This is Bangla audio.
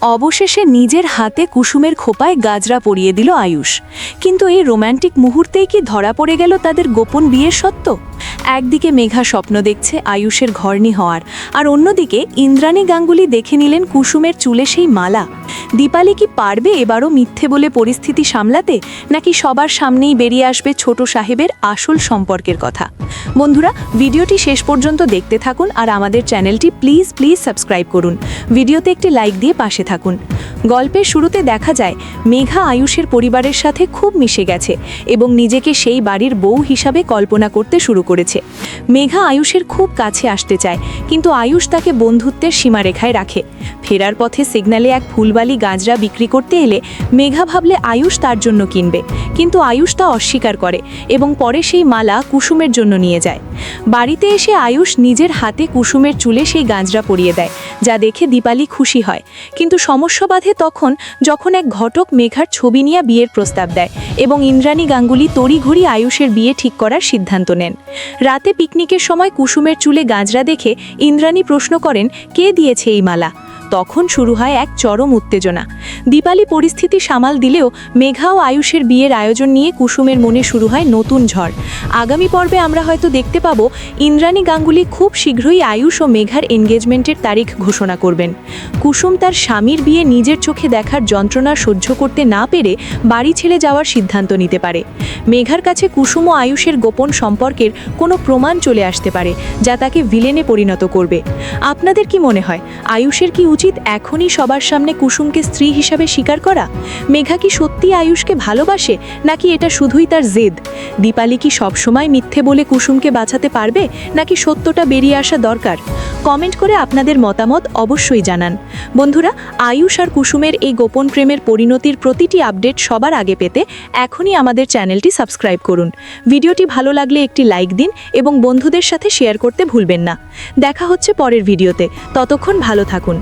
অবশেষে নিজের হাতে কুসুমের খোপায় গাজরা পরিয়ে দিল আয়ুষ। কিন্তু এই রোম্যান্টিক মুহূর্তেই কি ধরা পড়ে গেল তাদের গোপন বিয়ের সত্য? একদিকে মেঘা স্বপ্ন দেখছে আয়ুষের ঘর্ণি হওয়ার, আর অন্যদিকে ইন্দ্রাণী গাঙ্গুলি দেখে নিলেন কুসুমের চুলে সেই মালা। দীপালি কি পারবে এবারও মিথ্যে বলে পরিস্থিতি সামলাতে, নাকি সবার সামনেই বেরিয়ে আসবে ছোট সাহেবের আসল সম্পর্কের কথা? বন্ধুরা, ভিডিওটি শেষ পর্যন্ত দেখতে থাকুন আর আমাদের চ্যানেলটি প্লিজ প্লিজ সাবস্ক্রাইব করুন। ভিডিওতে একটি লাইক দিয়ে পাশে থাকুন। গল্পের শুরুতে দেখা যায়, মেঘা আয়ুষের পরিবারের সাথে খুব মিশে গেছে এবং নিজেকে সেই বাড়ির বউ হিসাবে কল্পনা করতে শুরু করেছে। মেঘা আয়ুষের খুব কাছে আসতে চায়, কিন্তু আয়ুষ তাকে বন্ধুত্বের সীমারেখায় রাখে। ফেরার পথে সিগন্যালে এক ফুলবালি গাঁজরা বিক্রি করতে এলে মেঘা ভাবলে আয়ুষ তার জন্য কিনবে, কিন্তু আয়ুষ তা অস্বীকার করে এবং পরে সেই মালা কুসুমের জন্য নিয়ে যায়। বাড়িতে এসে আয়ুষ নিজের হাতে কুসুমের চুলে সেই গাঁজরা পরিয়ে দেয় যা দেখে দীপালি খুশি হয়। কিন্তু সমস্যা বাধে তখন যখন এক ঘটক মেঘার ছবি নিয়ে বিয়ের প্রস্তাব দেয় এবং ইন্দ্রাণী গাঙ্গুলি তড়িঘড়ি আয়ুষের বিয়ে ঠিক করার সিদ্ধান্ত নেন। রাতে পিকনিকের সময় কুসুমের চুলে গাঁজরা দেখে ইন্দ্রাণী প্রশ্ন করেন, কে দিয়েছে এই মালা? তখন শুরু হয় এক চরম উত্তেজনা। দীপালি পরিস্থিতি সামাল দিলেও মেঘা ও আয়ুষের বিয়ের আয়োজন নিয়ে কুসুমের মনে শুরু হয় নতুন ঝড়। আগামী পর্বে আমরা হয়তো দেখতে পাবো ইন্দ্রাণী গাঙ্গুলি খুব শীঘ্রই আয়ুষ ও মেঘার এনগেজমেন্টের তারিখ ঘোষণা করবেন। কুসুম তার স্বামীর বিয়ে নিজের চোখে দেখার যন্ত্রণা সহ্য করতে না পেরে বাড়ি ছেড়ে যাওয়ার সিদ্ধান্ত নিতে পারে। মেঘার কাছে কুসুম ও আয়ুষের গোপন সম্পর্কের কোনো প্রমাণ চলে আসতে পারে, যা তাকে ভিলেনে পরিণত করবে। আপনাদের কি মনে হয়? আয়ুষের কি উচিত এখনই সবার সামনে কুসুমকে স্ত্রী হিসাবে স্বীকার করা? মেঘা কি সত্যি আয়ুষকে ভালোবাসে, নাকি এটা শুধুই তার জেদ? দীপালি কি সবসময় মিথ্যে বলে কুসুমকে বাঁচাতে পারবে, নাকি সত্যটা বেরিয়ে আসা দরকার? কমেন্ট করে আপনাদের মতামত অবশ্যই জানান। বন্ধুরা, আয়ুষ আর কুসুমের এই গোপন প্রেমের পরিণতির প্রতিটি আপডেট সবার আগে পেতে এখনই আমাদের চ্যানেলটি সাবস্ক্রাইব করুন। ভিডিওটি ভালো লাগলে একটি লাইক দিন এবং বন্ধুদের সাথে শেয়ার করতে ভুলবেন না। দেখা হচ্ছে পরের ভিডিওতে। ততক্ষণ ভালো থাকুন।